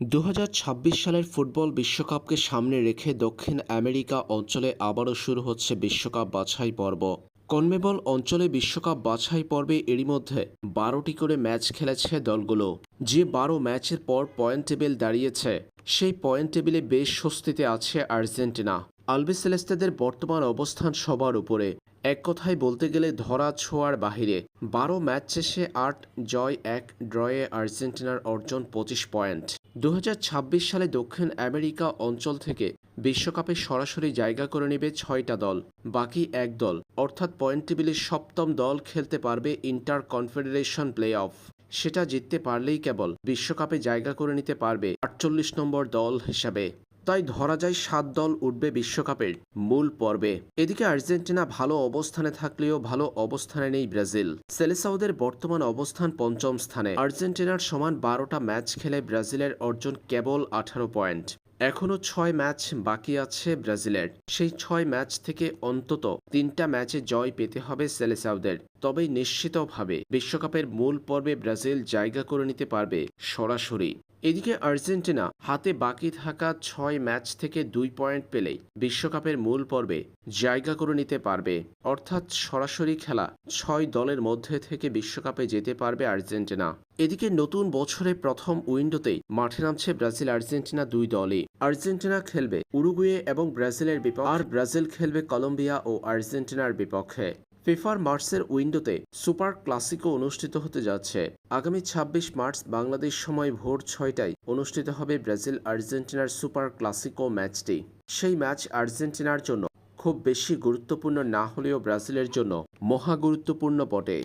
দু হাজার ছাব্বিশ সালের ফুটবল বিশ্বকাপকে সামনে রেখে দক্ষিণ আমেরিকা অঞ্চলে আবারও শুরু হচ্ছে বিশ্বকাপ বাছাই পর্ব। কনমেবল অঞ্চলে বিশ্বকাপ বাছাই পর্বে এরই মধ্যে বারোটি করে ম্যাচ খেলেছে দলগুলো। যে বারো ম্যাচের পর পয়েন্ট টেবিল দাঁড়িয়েছে, সেই পয়েন্ট টেবিলে বেশ স্বস্তিতে আছে আর্জেন্টিনা। আলবিসেলেস্তেদের বর্তমান অবস্থান সবার উপরে। এক কথায় বলতে গেলে ধরা ছোঁয়ার বাহিরে। বারো ম্যাচ শেষে আট, জয় এক, ড্রয়ে আর্জেন্টিনার অর্জন পঁচিশ পয়েন্ট। দু হাজার ছাব্বিশ সালে দক্ষিণ আমেরিকা অঞ্চল থেকে বিশ্বকাপে সরাসরি জায়গা করে নেবে ছয়টা দল, বাকি এক দল, অর্থাৎ পয়েন্ট টেবিলের সপ্তম দল খেলতে পারবে ইন্টার কনফেডারেশন প্লে অফ সেটা জিততে পারলেই কেবল বিশ্বকাপে জায়গা করে নিতে পারবে আটচল্লিশ নম্বর দল হিসাবে। তাই ধরা যায় সাত দল উঠবে বিশ্বকাপের মূল পর্বে। এদিকে আর্জেন্টিনা ভালো অবস্থানে থাকলেও ভালো অবস্থানে নেই ব্রাজিল। সেলেসাউদের বর্তমান অবস্থান পঞ্চম স্থানে। আর্জেন্টিনার সমান বারোটা ম্যাচ খেলে ব্রাজিলের অর্জন কেবল আঠারো পয়েন্ট। এখনও ছয় ম্যাচ বাকি আছে ব্রাজিলের। সেই ছয় ম্যাচ থেকে অন্তত তিনটা ম্যাচে জয় পেতে হবে সেলেসাউদের। তবেই নিশ্চিতভাবে বিশ্বকাপের মূল পর্বে ব্রাজিল জায়গা করে নিতে পারবে সরাসরি। এদিকে আর্জেন্টিনা হাতে বাকি থাকা ছয় ম্যাচ থেকে দুই পয়েন্ট পেলেই বিশ্বকাপের মূল পর্বে জায়গা করে নিতে পারবে। অর্থাৎ সরাসরি খেলা ছয় দলের মধ্যে থেকে বিশ্বকাপে যেতে পারবে আর্জেন্টিনা। এদিকে নতুন বছরে প্রথম উইন্ডোতেই মাঠে নামছে ব্রাজিল, আর্জেন্টিনা দুই দলই। আর্জেন্টিনা খেলবে উরুগুয়ে এবং ব্রাজিলের বিপক্ষে। আর ব্রাজিল খেলবে কলম্বিয়া ও আর্জেন্টিনার বিপক্ষে। ফিফার মার্চের উইন্ডোতে সুপার ক্লাসিকো অনুষ্ঠিত হতে যাচ্ছে। আগামী ২৬ মার্চ বাংলাদেশ সময় ভোর ছয়টায় অনুষ্ঠিত হবে ব্রাজিল আর্জেন্টিনার সুপার ক্লাসিকো ম্যাচটি। সেই ম্যাচ আর্জেন্টিনার জন্য খুব বেশি গুরুত্বপূর্ণ না হলেও ব্রাজিলের জন্য মহা গুরুত্বপূর্ণ বটে।